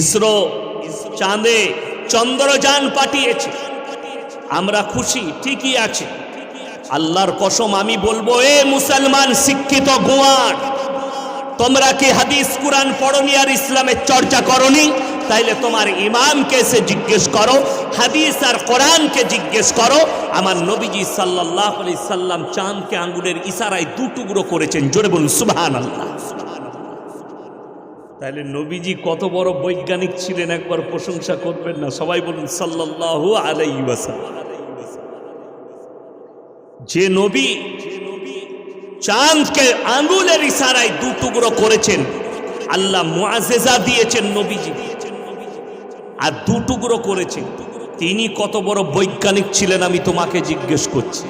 ইসরো চাঁদে চন্দ্রযান পাঠিয়েছে। আমরা খুশি, ঠিকই আছে। আল্লাহর কসম, আমি বলব, এ মুসলমান শিক্ষিত গোয়ার, তোমরা কি হাদিস কুরআন পড়নি আর ইসলামের চর্চা করনি? তাইলে তোমার ইমামকে এসে জিজ্ঞেস করো, হাদিস আর কোরআনকে জিজ্ঞেস করো। আমার নবীজি সাল্লাল্লাহু আলাইহি সাল্লাম চাঁদকে আঙ্গুলের ইশারায় দু টুকরো করেছেন। জোরে বলুন, সুবহানাল্লাহ। তাহলে নবীজি কত বড় বৈজ্ঞানিক ছিলেন, একবার প্রশংসা করবেন না। সবাই বলুন, সাল্লাল্লাহু আলাইহি ওয়াসাল্লাম। যে নবী চাঁদকে আঙ্গুলের ইশারায় দু টুকরো করেছেন, আল্লাহ মুআজেজা দিয়েছেন নবীজি। আর দু টুকরো করেছেন। তিনি কত বড় বৈজ্ঞানিক ছিলেন আমি তোমাকে জিজ্ঞেস করছি।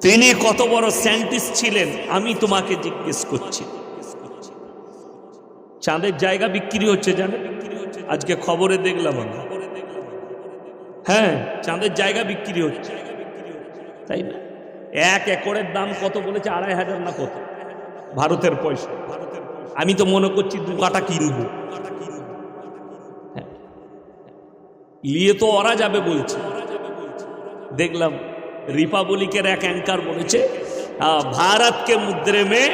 তিনি কত বড় সায়েন্টিস্ট ছিলেন আমি তোমাকে জিজ্ঞেস করছি। চাঁদের জায়গা বিক্রি হচ্ছে জানে আজকে খবরে দেখলাম আমি। হ্যাঁ চাঁদের জায়গা বিক্রি হচ্ছে। তাই না? এক একরের দাম কত বলেছে? আড়াই হাজার না কত? ভারতের পয়সা। আমি তো মনে করছি দু কাটা কিনবো। হ্যাঁ। নিয়ে তো ওরা যাবে বলছে। দেখলাম রিপাবলিকের এক অ্যাঙ্কার বলেছে ভারতকে মুদ্রে মেয়ে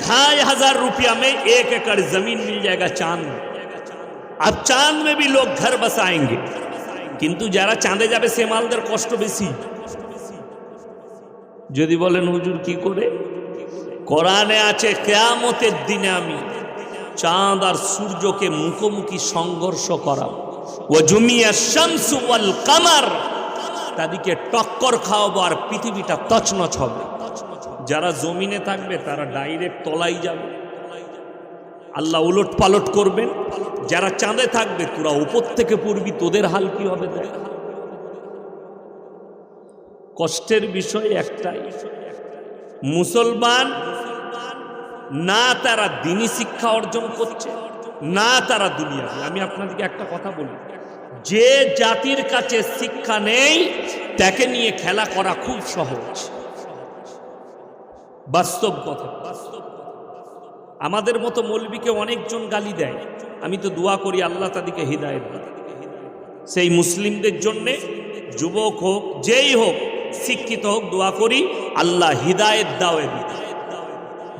ढाई हजार रुपया में एक एकड़ जमीन मिल जाएगा चांद में अब चांद में भी लोग घर बसाएंगे কিন্তু যারা চাঁদে যাবে সে মালদের কষ্ট বেশি যদি বলেন হুজুর কি করে কোরআনে আছে কেয়ামতের দিনে আমি চাঁদ আর সূর্যকে মুখোমুখি সংঘর্ষ করাব ও জুমিয়া শামসু ওয়াল কামার তাদেরকে টক্কর খাওয়াবো আর পৃথিবীটা তছনছ হবে যারা জমিনে থাকবে, তারা ডাইরেক্ট তলাই যাবে। আল্লাহ উলট পালট করবেন। যারা চাঁদে থাকবে, তোরা উপর থেকে পড়বি, তোদের হাল কি হবে? কষ্টের বিষয় একটাই। মুসলমান না তারা দিনই শিক্ষা অর্জন করছে, না তারা দুনিয়া। আমি আপনাদেরকে একটা কথা বলি। যে জাতির কাছে শিক্ষা নেই, তাকে নিয়ে খেলা করা খুব সহজ। বাস্তব কথা। আমাদের মতো মৌলবীকে অনেকজন গালি দেয়। আমি তো দোয়া করি আল্লাহ তাদেরকে হৃদায়ত সেই মুসলিমদের জন্যে যুবক হোক, যেই হোক, শিক্ষিত হোক, দোয়া করি, আল্লাহ হৃদায়ত দাও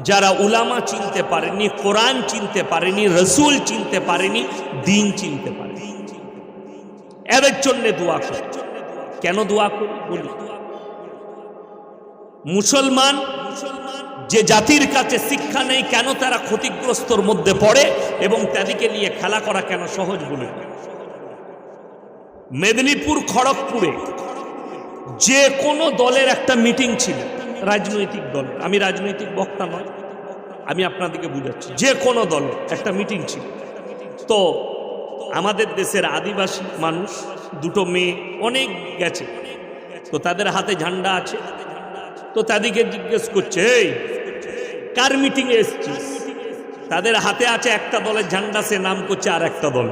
যারা উলামা চিনতে পারেনি, কোরআন চিনতে পারেনি, রসুল চিনতে পারেনি, দিন চিনতে পারেনি। এদের জন্য দোয়া করি। কেন দোয়া করি? বলি। মুসলমান যে জাতির কাছে শিক্ষা নেই, কেন তারা ক্ষতিগ্রস্তর মধ্যে পড়ে এবং তাদেরকে নিয়ে খেলা করা কেন সহজ বলে মেদিনীপুর, খড়গপুরে যে কোনো দলের একটা মিটিং ছিল, রাজনৈতিক দল। আমি রাজনৈতিক বক্তা নয়, আমি আপনাদেরকে বুঝাচ্ছি, যে কোনো দলের একটা মিটিং ছিল। তো আমাদের দেশের আদিবাসী মানুষ, দুটো মেয়ে অনেক গেছে, তো তাদের হাতে ঝান্ডা আছে। তো তাদেরকে জিজ্ঞেস করছে কার মিটিংয়ে এসছিস? তাদের হাতে আছে একটা দলের ঝান্ডা সে নাম করছে আর একটা দল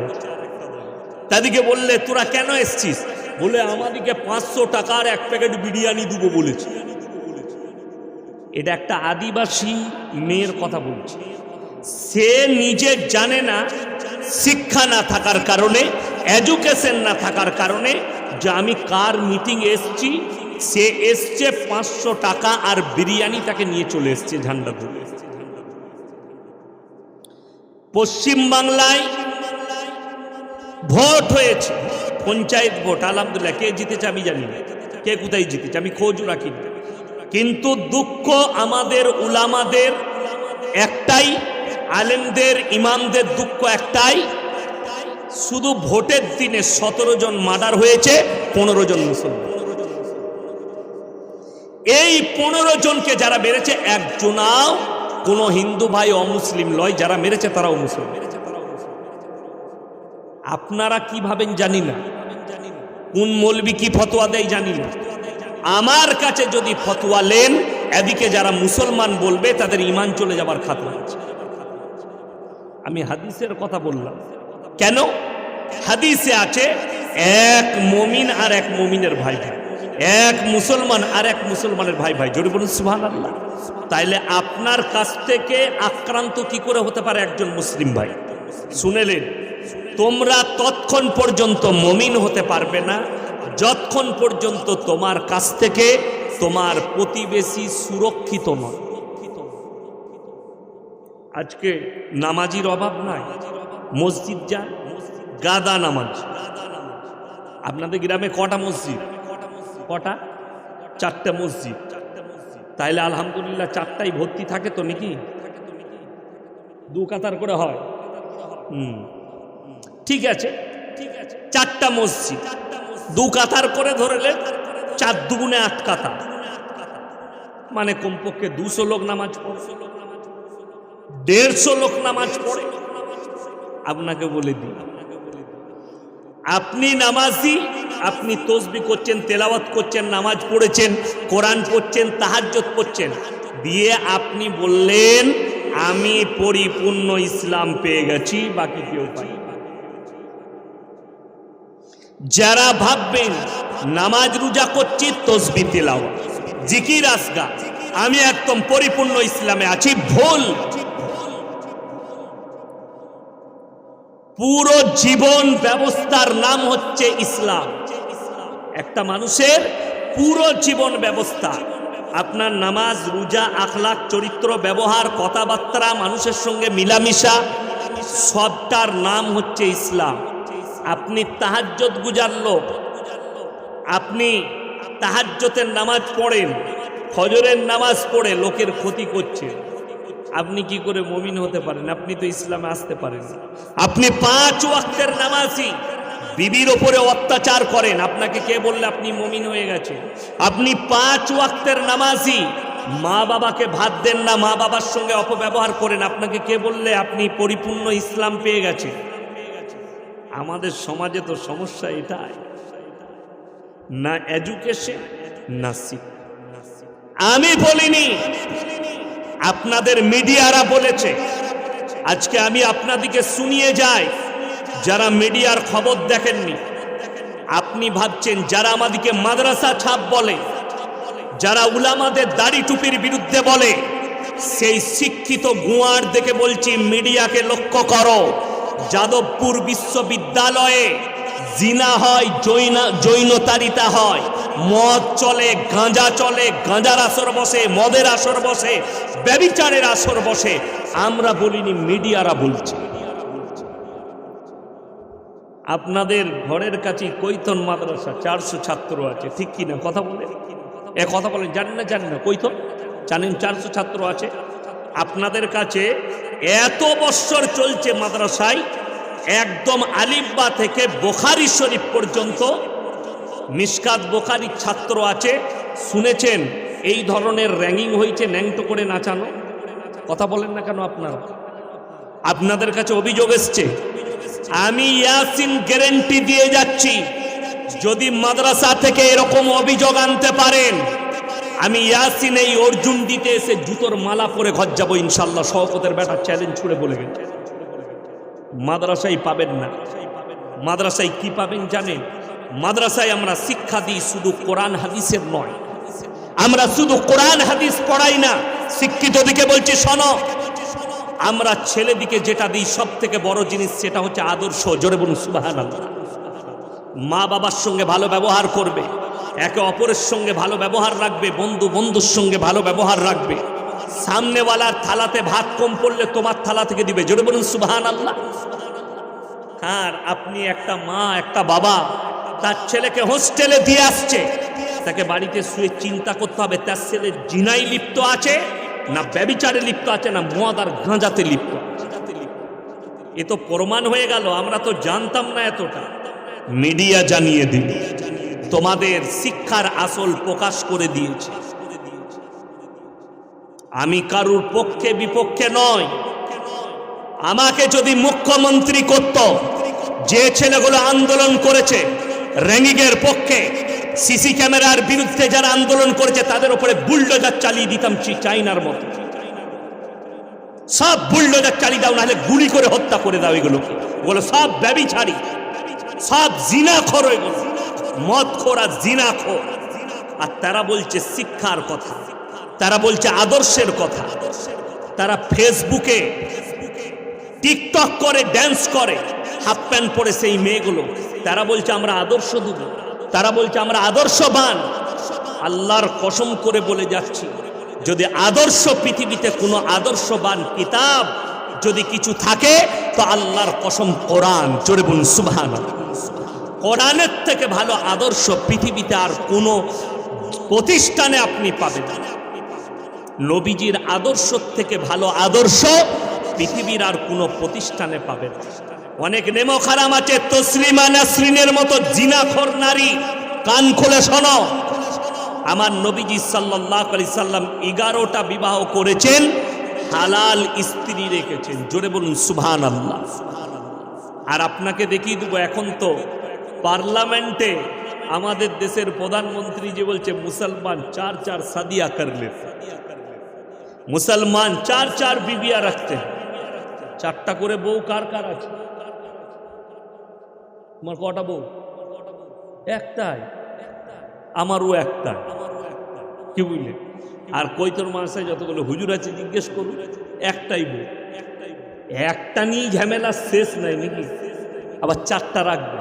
তাদেরকে বললে, তোরা কেন এসছিস? বলে, আমাদেরকে পাঁচশো টাকার এক প্যাকেট বিরিয়ানি দেবো বলেছে। এটা একটা আদিবাসী মেয়ের কথা বলছে। সে নিজে জানে না শিক্ষা না থাকার কারণে এডুকেশন না থাকার কারণে যে আমি কার মিটিং এসছি সে এসছে পাঁচশো টাকা আর বিরিয়ানি তাকে নিয়ে চলে এসছে ঝান্ডা ধরে। পশ্চিম বাংলায় ভোট হয়েছে। পঞ্চায়েত ভোট, আলহামদুলিল্লাহ। কে জিতেছে আমি জানি না। কে কোথায় জিতেছে আমি খোঁজ রাখি। কিন্তু দুঃখ আমাদের, উলামাদের একটাই, আলেমদের, ইমামদের দুঃখ একটাই। শুধু ভোটের দিনে সতেরো জন মার্ডার হয়েছে, পনেরো জন মুসলমান। এই পনেরো জনকে যারা মেরেছে, একজনাও কোনো হিন্দু ভাই অমুসলিম লয় যারা মেরেছে তারাও মুসলিম। আপনারা কি ভাবেন জানি না। কোন মৌলবি কি ফতোয়া দেয় জানি না। আমার কাছে যদি ফতোয়া লেন এদিকে যারা মুসলমান বলবে, তাদের ইমান চলে যাবার খাতরা আছে। আমি হাদিসের কথা বললাম। কেন? হাদিসে আছে, এক মমিন আর এক মমিনের ভাই। এক মুসলমান আর এক মুসলমানের ভাই ভাই, জোরে বলুন সুহান আল্লাহ তাইলে আপনার কাছ থেকে আক্রান্ত কি করে হতে পারে একজন মুসলিম ভাই? শুনেলেন তোমরা তৎক্ষণ পর্যন্ত মমিন হতে পারবে না। যতক্ষণ পর্যন্ত তোমার কাছ থেকে তোমার প্রতিবেশী সুরক্ষিত নয়। আজকে নামাজির অভাব নাই। মসজিদ যান গাদা নামাজ। আপনাদের গ্রামে কটা মসজিদ? কটা? চারটে মসজিদ। তাইলে আলহামদুলিল্লাহ চারটাই ভর্তি থাকে তো নাকি? দু কাতার করে হয়। হুম। ঠিক আছে। ঠিক আছে চারটা মসজিদ। দু কাতার করে ধরলে চার দুগুণে আট কাতার। মানে কমপক্ষে দুশো লোক নামাজ পড়ে। দেড়শো লোক নামাজ পড়ে। আপনাকে বলে দিই আপনি নামাজি আপনি তসবি করছেন, তেলাওয়াত করছেন, নামাজ পড়েছেন, কোরআন পড়ছেন তাহাজ্জত পড়ছেন, দিয়ে আপনি বললেন, আমি পরিপূর্ণ ইসলাম পেয়ে গেছি, বাকি কেউ পাই যারা ভাববেন, নামাজ রোজা করছি, তসবি তেলাওয়াত, জিকির আসগা আমি একদম পরিপূর্ণ ইসলামে আছি, ভুল। পুরো জীবন ব্যবস্থার নাম হচ্ছে ইসলাম। একটা মানুষের পুরো জীবন ব্যবস্থা, আপনার নামাজ, রোজা, আখলাখ, চরিত্র, ব্যবহার, কথাবার্তা, মানুষের সঙ্গে মিলামিশা, সবটার নাম হচ্ছে ইসলাম। আপনি তাহাজ্জত গুজার লোক, আপনি তাহাজ্জতের নামাজ পড়েন, ফজরের নামাজ পড়ে লোকের ক্ষতি করছে। আপনি কি করে মমিন হতে পারেন? আপনি তো ইসলামে আসতে পারেন। আপনি পাঁচ ওয়াক্তের নামাজি বিবির ওপরে অত্যাচার করেন। আপনাকে কে বললে আপনি মমিন হয়ে গেছেন? আপনি পাঁচ ওয়াক্তের নামাজি। মা বাবাকে ভাত দেন না, মা বাবার সঙ্গে অপব্যবহার করেন। আপনাকে কে বললে আপনি পরিপূর্ণ ইসলাম পেয়ে গেছেন? আমাদের সমাজে তো সমস্যা এটাই। না এডুকেশন, না আমি বলিনি, আপনাদের মিডিয়ারা বলেছে, আজকে আমি আপনাদিকে শুনিয়ে যাই। যারা মিডিয়ার খবর দেখেননি, আপনি ভাবছেন যারা আমাদিকে মাদ্রাসা ছাপ বলে, যারা উলামাদের দাড়ি টুপির বিরুদ্ধে বলে, সেই শিক্ষিত গুয়ার দেখে বলছি মিডিয়াকে লক্ষ্য করো। যাদবপুর বিশ্ববিদ্যালয়ে জিনা হয়, জৈনা জৈনতারিতা হয়। মদ চলে, গাঁজা চলে, গাঁজার আসর বসে, মদের আসর বসে, ব্যবিচারের আসর বসে। আমরা বলিনি, মিডিয়ারা বলছে। আপনাদের ঘরের কাছে কৈতন মাদ্রাসা চারশো ছাত্র আছে, ঠিক কি না কথা বলেন। এ কথা বলেন, জানেন না জানেন না? কৈতন জানেন চারশো ছাত্র আছে। আপনাদের কাছে এত বৎসর চলছে মাদ্রাসায়, একদম আলিব্বা থেকে বোখারি শরীফ পর্যন্ত মিসকাত বোখারির ছাত্র আছে। শুনেছেন? এই ধরনের র্যাঙ্কিং হয়েছে ন্যাংটো করে নাচানো। কথা বলেন না কেন আপনারা? আপনাদের কাছে অভিযোগ এসছে। আমি ইয়াসিন গ্যারেন্টি দিয়ে যাচ্ছি, যদি মাদ্রাসা থেকে এরকম অভিযোগ আনতে পারেন, আমি ইয়াসিন এই অর্জুন দিতে এসে জুতোর মালা পরে ঘর যাব ইনশাল্লাহ। শওকতের বেটা চ্যালেঞ্জ ছুড়ে বলে গেছে মাদ্রাসায় পাবেন না। মাদ্রাসায় কি পাবেন জানেন? মাদ্রাসায় আমরা শিক্ষা দিই শুধু কোরআন হাদিসের নয়। আমরা শুধু কোরআন হাদিস পড়াই না। শিক্ষিত দিকে বলছি, শোনো আমরা ছেলেদিকে যেটা দিই সব থেকে বড় জিনিস সেটা হচ্ছে আদর্শ। জোরে বলুন সুবাহান মা বাবার সঙ্গে ভালো ব্যবহার করবে, একে অপরের সঙ্গে ভালো ব্যবহার রাখবে, বন্ধু বন্ধুর সঙ্গে ভালো ব্যবহার রাখবে। সামনেওয়ালার থালাতে ভাত কম পড়লে তোমার থালা থেকে দিবে। জোরে বলুন সুবাহান আল্লাহ আর আপনি একটা মা, একটা বাবা, তার ছেলেকে হোস্টেলে দিয়ে আসছে, তাকে বাড়িতে শুয়ে চিন্তা করতে হবে। তার ছেলে জিনাই লিপ্ত আছে না ব্যবিচারে লিপ্ত আছে, না মদ আর গাঁজাতে লিপ্ত। এ তো প্রমাণ হয়ে গেল, আমরা তো জানতাম না এতটা। মিডিয়া জানিয়ে দিল, তোমাদের শিক্ষার আসল প্রকাশ করে দিয়েছে। আমি কারুর পক্ষে বিপক্ষে নয়। আমাকে যদি মুখ্যমন্ত্রী করত, যে ছেলেগুলো আন্দোলন করেছে র্যাঙ্গিংয়ের পক্ষে সিসি ক্যামেরার বিরুদ্ধে যারা আন্দোলন করেছে, তাদের উপরে বুলডোজার চালিয়ে দিতাম চাইনার মতো। সব বুলডোজার চালিয়ে দাও, নাহলে গুলি করে হত্যা করে দাও এগুলো। ওগুলো সব ব্যবি ছাড়ি সব জিনা খোর এগুলো। মদ খোর আর জিনা খোর আর তারা বলছে শিক্ষার কথা। তারা বলছে আদর্শের কথা। তারা ফেসবুকে টিকটক করে, ড্যান্স করে, হাফ প্যান্ট পরে সেই মেয়েগুলো। তারা বলছে, আমরা আদর্শ দেব তারা বলছে, আমরা আদর্শবান আল্লাহর কসম করে বলে যাচ্ছি, যদি আদর্শ পৃথিবীতে কোনো আদর্শবান কিতাব যদি কিছু থাকে, তো আল্লাহর কসম কোরআন জোরে বলুন সুবহান কোরআনের থেকে ভালো আদর্শ পৃথিবীতে আর কোনো প্রতিষ্ঠানে আপনি পাবেন। নবীজির আদর্শ থেকে ভালো আদর্শ পৃথিবীর আর কোনো প্রতিষ্ঠানে পাবেন। অনেক নেমো খারাম আছে, তসলিমা নাসরিনের মতো জিনাখোর নারী, কান খুলে শোনো। আমার নবীজি সাল্লাহ আলি সাল্লাম এগারোটা বিবাহ করেছেন, হালাল স্ত্রী রেখেছেন। জোরে বলুন সুবহান আল্লাহ আর আপনাকে দেখিয়ে দেবো এখন তো পার্লামেন্টে আমাদের দেশের প্রধানমন্ত্রী যে বলছে, মুসলমান চার চার সাদিয়া করলে মুসলমান চার চার বিবিয়া রাখতে। চারটা করে বউ কার কার আছে? তোমার কটা বউ? একটাই। আমারও একটাই। কি বুঝলে? আর কৈতর মাসে যতগুলো হুজুর আছে জিজ্ঞেস করুন, একটাই বউ। একটা নিয়ে ঝামেলা শেষ নাই নাকি? আবার চারটা রাখবে।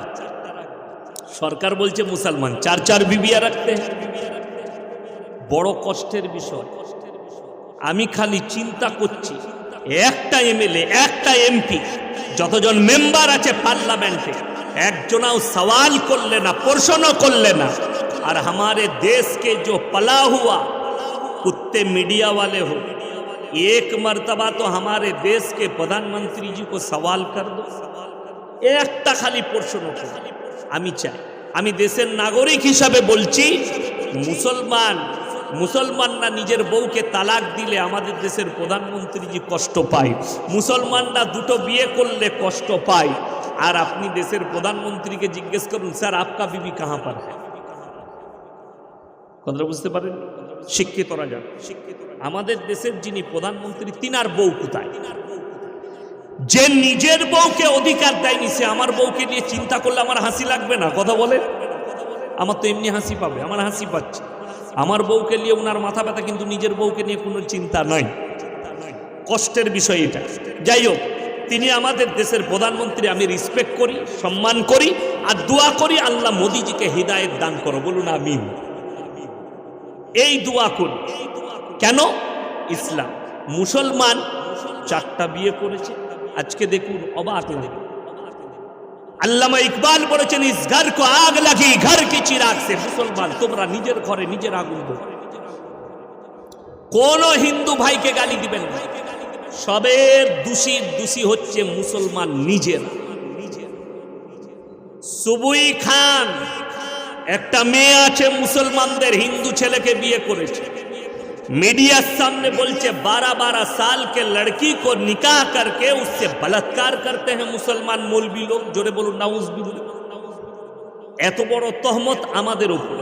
সরকার বলছে মুসলমান, চার চার বিবিয়া রাখতে। বড় কষ্টের বিষয়। আমি খালি চিন্তা করছি, একটা এমএলএ, একটা এমপি, যতজন মেম্বার আছে পার্লামেন্টে একজনাও সওয়াল করলে না প্রশ্ন করলে না আর हमारे देश के जो पला हुआ कुत्ते मीडिया वाले हो एक मर्तबा तो हमारे देश के प्रधानमंत्री जी को सवाल कर दो একটা খালি প্রশ্ন করো। আমি চাই আমি দেশের নাগরিক হিসাবে বলছি মুসলমান মুসলমানরা নিজের বউকে তালাক দিলে আমাদের দেশের প্রধানমন্ত্রীজি কষ্ট পায় মুসলমানরা দুটো বিয়ে করলে কষ্ট পায় আর আপনি দেশের প্রধানমন্ত্রীকে জিজ্ঞেস করুন, স্যার, আপকা বিবি কাহা পার কথাটা বুঝতে পারেন? শিক্ষিতরা যান আমাদের দেশের যিনি প্রধানমন্ত্রী, তিনার বউ কোথায়? যে নিজের বউকে অধিকার দেয়নি, সে আমার বউকে নিয়ে চিন্তা করলে আমার হাসি লাগবে না? কথা বলে আমার তো এমনি হাসি পাবে, আমার হাসি পাচ্ছে। আমার বউকে নিয়ে ওনার মাথা ব্যথা কিন্তু নিজের বউকে নিয়ে কোনো চিন্তা নয়। কষ্টের বিষয় এটা। যাই হোক তিনি আমাদের দেশের প্রধানমন্ত্রী, আমি রিসপেক্ট করি, সম্মান করি, আর দোয়া করি আল্লাহ মোদিজিকে হৃদায়ত দান করো। বলুন আমিন। এই দোয়া করি কেন? ইসলাম। মুসলমান চারটা বিয়ে করেছে। আজকে দেখুন অবাক লাগে আল্লামা ইকবাল বলেছেন, ইস ঘর কো আগ লাগি, ঘর কি চিরাগ সে মুসলমান। তোমরা নিজের ঘরে নিজের আগুন কোন হিন্দু ভাইকে গালি দিবেন না। সবের দোষী দোষী হচ্ছে মুসলমান নিজের। সুবুই খান, একটা মেয়ে আছে মুসলমানদের হিন্দু ছেলেকে বিয়ে করেছে। মিডিয়ার সামনে বলছে, বারো বারো সাল কে লড়কি কো নিকাহ করকে উসে বলাৎকার করতে হ্যাঁ মুসলমান মৌলবি লোক, জোরে বলুন নাউজবি এত বড় তহমত আমাদের উপর।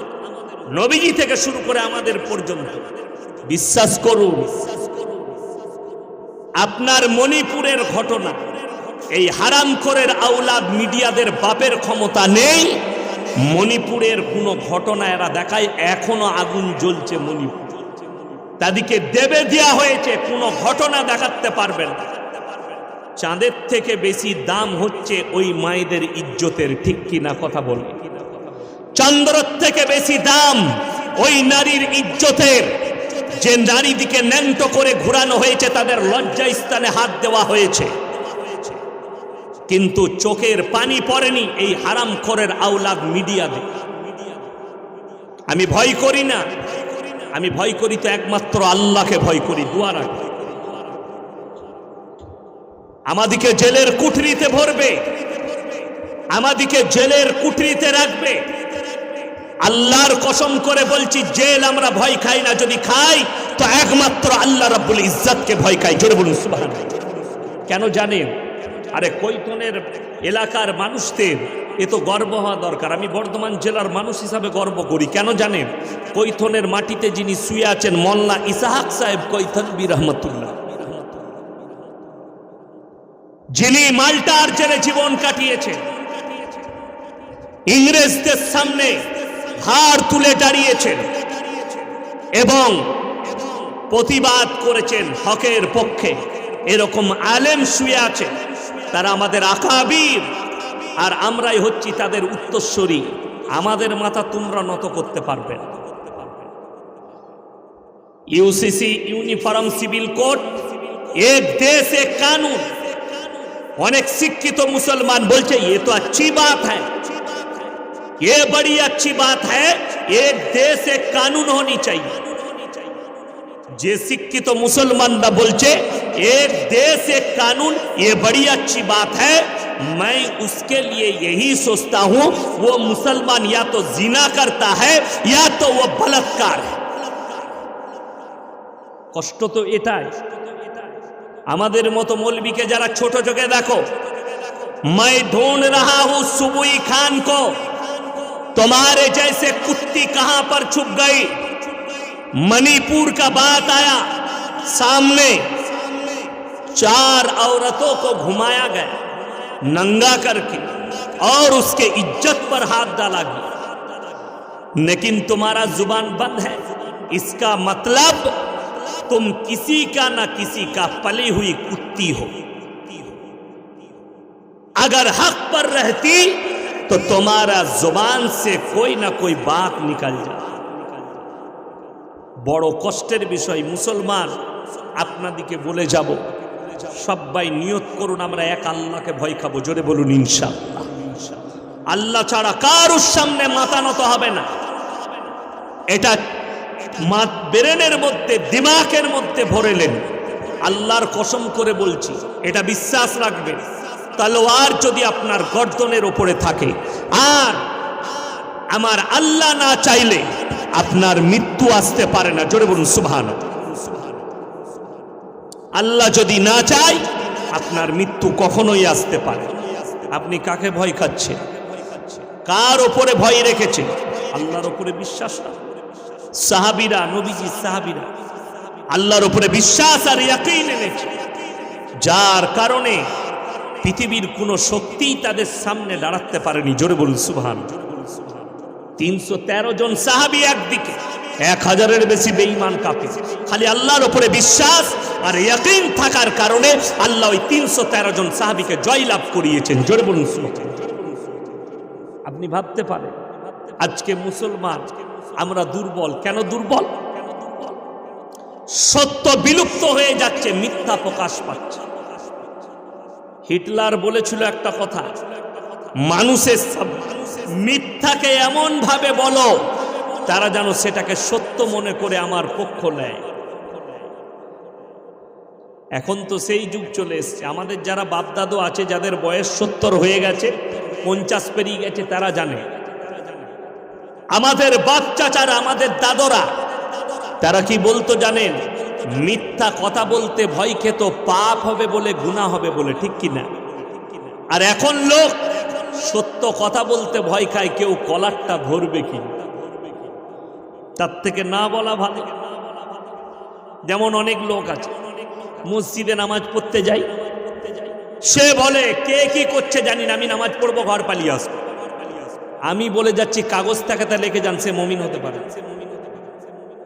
নবীজি থেকে শুরু করে আমাদের পর্যন্ত। বিশ্বাস করুন আপনার মণিপুরের ঘটনা। এই হারামখোরের আউলাদ মিডিয়াদের বাপের ক্ষমতা নেই। মণিপুরের কোনো ঘটনা এরা দেখায়, এখনও আগুন জ্বলছে মণিপুর। তাদেরকে দেবে দেওয়া হয়েছে, কোনো ঘটনা দেখাতে পারবেন। চাঁদের থেকে বেশি দাম হচ্ছে ওই মায়েদের ইজ্জতের, ঠিক কিনা কথা বলে চন্দ্রের থেকে বেশি দাম ওই নারীর ইজ্জতের। যে নারীদিকে ন্যান্ত করে ঘোরানো হয়েছে, তাদের লজ্জা স্থানে হাত দেওয়া হয়েছে। কিন্তু চোখের পানি পড়েনি এই হারাম খোরের আউলাদ মিডিয়াতে আমি ভয় করি না। আমি ভয় করি তো একমাত্র আল্লাহকে ভয় করি, দুয়ার আমাদিকে জেলের কুঠরিতে ভরবে। আমাদিকে জেলের কুঠরিতে রাখবে। আল্লাহর কসম করে বলছি, জেল আমরা ভয় খাই না, যদি খাই, তো একমাত্র আল্লাহ রাব্বুল ইজ্জতকে ভয় খাই। জোরে বলুন, সুবহানাল্লাহ। কেন জানেন? আরে কৈতনের এলাকার মানুষদের এ তো গর্ব হওয়া দরকার। আমি বর্ধমান জেলার মানুষ হিসাবে গর্ব করি। কেন জানেন? কৈথনের মাটিতে যিনি শুয়ে আছেন মোল্লা ইসাহাক সাহেব কৈথন বীর রহমতুল্লাহ। যিনি মাল্টার জেলে জীবন কাটিয়েছেন। ইংরেজদের সামনে হার তুলে দাঁড়িয়েছেন এবং প্রতিবাদ করেছেন হকের পক্ষে এরকম আলেম শুয়ে আছে তারা আমাদের আকাবির আর আমরাই হচ্ছি তাদের উত্তরস্বরী আমাদের মাথা তোমরা নত করতে পারবে না ইউসিসি ইউনিফর্ম সিভিল কোড এক দেশ এক কানুন অনেক শিক্ষিত মুসলমান বলছে ये तो अच्छी बात है ये बड़ी अच्छी बात है एक देश एक कानून होनी चाहिए যে শিক্ষিত মুসলমানরা বলছে एक देश एक कानून ये बड़ी अच्छी बात है मैं उसके लिए यही सोचता हूं वो मुसलमान या तो जिना करता है या तो वो बलात्कार है কষ্ট তো এটাই আমাদের মতো মৌলবীকে যারা ছোট চোখে দেখো मैं ढूंढ रहा हूं सुबुई खान को तुम्हारे जैसे कुत्ती कहाँ पर छुप गई? मणिपुर का बात आया। सामने चार औरतों को घुमाया गया, नंगा करके, और उसके इज़्ज़त पर हाथ डाला गया। लेकिन तुम्हारा ज़ुबान बंद है। इसका मतलब तुम किसी का ना किसी का पली हुई कुत्ती हो। अगर हक पर रहती तो तुम्हारा जुबान से कोई ना कोई बात निकल जाए বড় কষ্টের বিষয় মুসলমান আপনাদিকে বলে যাব সবাই নিয়ত করুন আমরা এক আল্লাহকে ভয় খাবো জোরে বলুন ইনশাআল্লাহ আল্লাহ ছাড়া কারুর সামনে মাথা নত হবে না এটা ব্রেনের মধ্যে দিমাকের মধ্যে ভরেলেন আল্লাহর কসম করে বলছি এটা বিশ্বাস রাখবেন তলোয়ার যদি আপনার গর্দনের ওপরে থাকে, আর আমার আল্লাহ না চাইলে আপনার মৃত্যু আসতে পারে না। জোরে বলুন সুবহান আল্লাহ যদি না চাই আপনার মৃত্যু কখনোই আসতে পারে আপনি কাকে ভয় খাচ্ছেন? কার ওপরে ভয় রেখেছেন? আল্লাহর ওপরে বিশ্বাস সাহাবিরা, নবীজি, সাহাবিরা আল্লাহর উপরে বিশ্বাস আর ইয়াকিন এনেছে। যার কারণে পৃথিবীর কোনো শক্তিই তাদের সামনে দাঁড়াতে পারেনি। জোরে বলুন, সুবহান। তিনশো তেরো জন সাহাবি একদিকে, এক হাজারের বেশি বেঈমান কাপে খালি আল্লাহর উপরে বিশ্বাস আর ইয়াকিন থাকার কারণে আল্লাহ ওই তিনশো তেরো জন সাহাবিকে জয়লাভ করিয়েছেন। জোরে বলুন, সুবহান। আপনি ভাবতে পারেন, আজকে মুসলমান, আমরা দুর্বল। কেন দুর্বল? সত্য বিলুপ্ত হয়ে যাচ্ছে, মিথ্যা প্রকাশ পাচ্ছে। হিটলার বলেছিল একটা কথা, মানুষের মিথ্যাকে এমন ভাবে বলো, তারা যেন সেটাকে সত্য মনে করে আমার পক্ষ নেয়। এখন তো সেই যুগ চলে এসছে। আমাদের যারা বাপদাদু আছে, যাদের বয়স সত্তর হয়ে গেছে, পঞ্চাশ পেরিয়ে গেছে, তারা জানে। আমাদের বাচ্চা চারা আমাদের দাদরা, তারা কি বলতো জানেন? মিথ্যা কথা বলতে ভয় খেত, পাপ হবে বলে গুণা হবে বলে, ঠিক কি না? আর এখন লোক সত্য কথা বলতে ভয় খায়, কেউ কলারটা ধরবে কি? তার থেকে না বলা ভালো। যেমন অনেক লোক আছে, মসজিদে নামাজ পড়তে যাই, সে বলে, কে কি করছে জানি না, আমি নামাজ পড়ব, ঘর পালিয়ে আসব। আমি বলে যাচ্ছি, কাগজ টাকাতে লিখে যান, সে মমিন হতে পারে।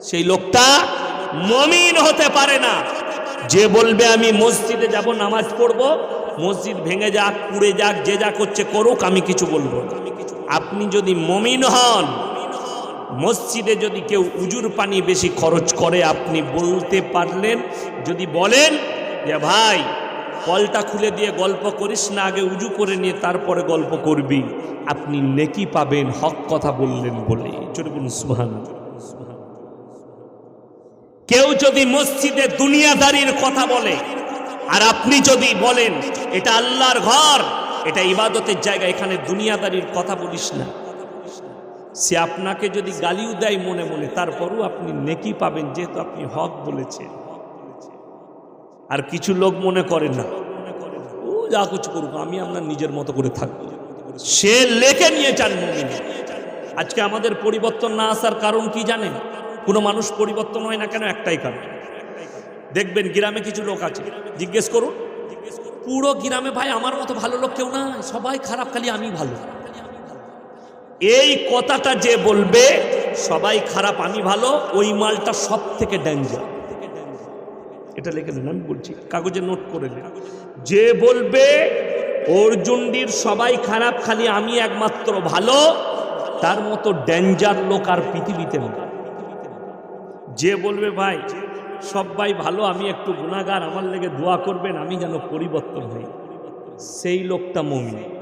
সেই লোকটা মমিন হতে পারে না। যে বলবে, আমি মসজিদে যাব, নামাজ পড়ব, মসজিদ ভেঙে যাক, পুড়ে যাক, যে যা করছে করুক, আমি কিছু বলব। আপনি যদি মমিন হন, মসজিদে যদি কেউ উজুর পানি বেশি খরচ করে, আপনি বলতে পারলেন, যদি বলেন যে, ভাই, কলটা খুলে দিয়ে গল্প করিস না, আগে উজু করে নিয়ে তারপরে গল্প করবি। আপনি নেকি পাবেন, হক কথা বললেন বলে। চলে বলুন সুহান কেউ যদি মসজিদে দুনিয়াদারির কথা বলে, আর আপনি যদি বলেন, এটা আল্লাহর ঘর, এটা ইবাদতের জায়গা, এখানে দুনিয়াদারির কথা বলিস না। সে আপনাকে যদি গালিও দেয় মনে মনে, তারপরও আপনি নেকি পাবেন, যেহেতু আপনি হক বলেছেন। আর কিছু লোক মনে করেন না, ও, যা কিছু করুক, আমি আপনার নিজের মতো করে থাকব। সে লেখে নিয়ে চান আজকে আমাদের পরিবর্তন না আসার কারণ কি জানেন? কোনো মানুষ পরিবর্তন হয় না কেন? একটাই কারণ। দেখবেন গ্রামে কিছু লোক আছে। জিজ্ঞেস করুন। পুরো গ্রামে ভাই আমার মতো ভালো লোক কেউ না সবাই খারাপ, খালি আমি ভালো। এই কথাটা যে বলবে, সবাই খারাপ, আমি ভালো, ওই মালটা সব থেকে ডেঞ্জার এটা লিখে নেন, আমি বলছি, কাগজে নোট করে নেন। যে বলবে অর্জুনডির সবাই খারাপ, খালি আমি একমাত্র ভালো, তার মতো ডেঞ্জার লোক আর পৃথিবীতে নেই। যে বলবে, ভাই সবাই ভালো, আমি একটু গুণাগার আমার লেগে দোয়া করবেন, আমি যেন পরিবর্তন হই। সেই লোকটা মমিন।